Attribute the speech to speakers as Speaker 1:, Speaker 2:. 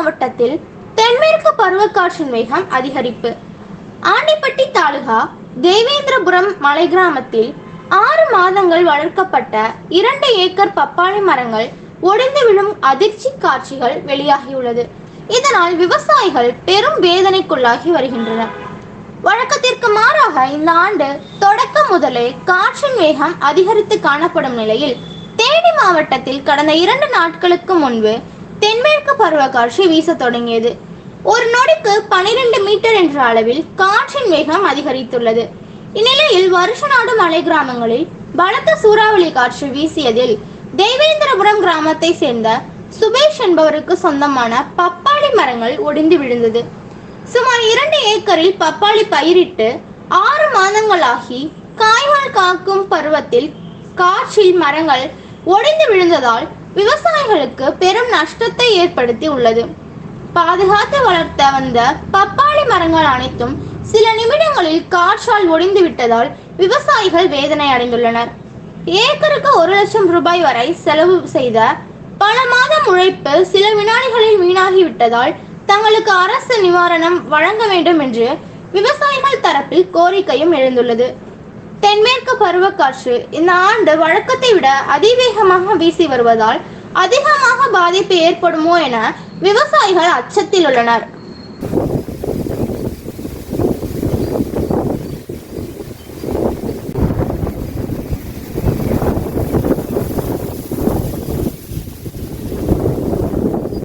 Speaker 1: மாவட்டத்தில் தென்மேற்கு பருவக்காற்றின் வேகம் அதிகரிப்பு. ஆண்டிப்பட்டி தாலுகா தேவேந்திரபுரம் மலை கிராமத்தில் ஆறு மாதங்கள் வளர்க்கப்பட்ட இரண்டு ஏக்கர் பப்பாளி மரங்கள் ஒடிந்து விழும் அதிர்ச்சி காட்சிகள் வெளியாகியுள்ளது. இதனால் விவசாயிகள் பெரும் வேதனைக்குள்ளாகி வருகின்றனர். வழக்கத்திற்கு மாறாக இந்த ஆண்டு தொடக்கம் முதலே காற்றின் வேகம் அதிகரித்து காணப்படும் நிலையில் தேனி மாவட்டத்தில் கடந்த இரண்டு நாட்களுக்கு முன்பு பருவ காற்று வீச தொடங்கியது. ஒரு நொடிக்கு பனிரெண்டு மீட்டர் என்ற அளவில் காற்றின் வேகம் அதிகரித்துள்ளது. இந்நிலையில் வருஷநாடு மலை கிராமங்களில் பலத்த சூறாவளி காற்று வீசியதில் தேவேந்திரபுரம் கிராமத்தை சேர்ந்த சுபேஷ் என்பவருக்கு சொந்தமான பப்பாளி மரங்கள் ஒடிந்து விழுந்தது. சுமார் இரண்டு ஏக்கரில் பப்பாளி பயிரிட்டு ஆறு மாதங்களாகி காய்கள் காக்கும் பருவத்தில் காற்றில் மரங்கள் ஒடிந்து விழுந்ததால் விவசாயிகளுக்கு பெரும் நஷ்டத்தை ஏற்படுத்தி உள்ளது. பாதுகாத்து வளர்த்த வந்த பப்பாளி மரங்கள் அனைத்தும் சில நிமிடங்களில் காற்றால் ஒடிந்து விட்டதால் விவசாயிகள் வேதனை அடைந்துள்ளனர். ஏக்கருக்கு ஒரு லட்சம் ரூபாய் வரை செலவு செய்த பல மாதம் உழைப்பு சில வினாடிகளில் வீணாகிவிட்டதால் தங்களுக்கு அரசு நிவாரணம் வழங்க வேண்டும் என்று விவசாயிகள் தரப்பில் கோரிக்கையும் எழுந்துள்ளது. தென்மேற்கு பருவக்காற்று இந்த ஆண்டு வழக்கத்தை விட அதிவேகமாக வீசி வருவதால் அதிகமாக பாதிப்பு ஏற்படுமோ என விவசாயிகள் அச்சத்தில் உள்ளனர்.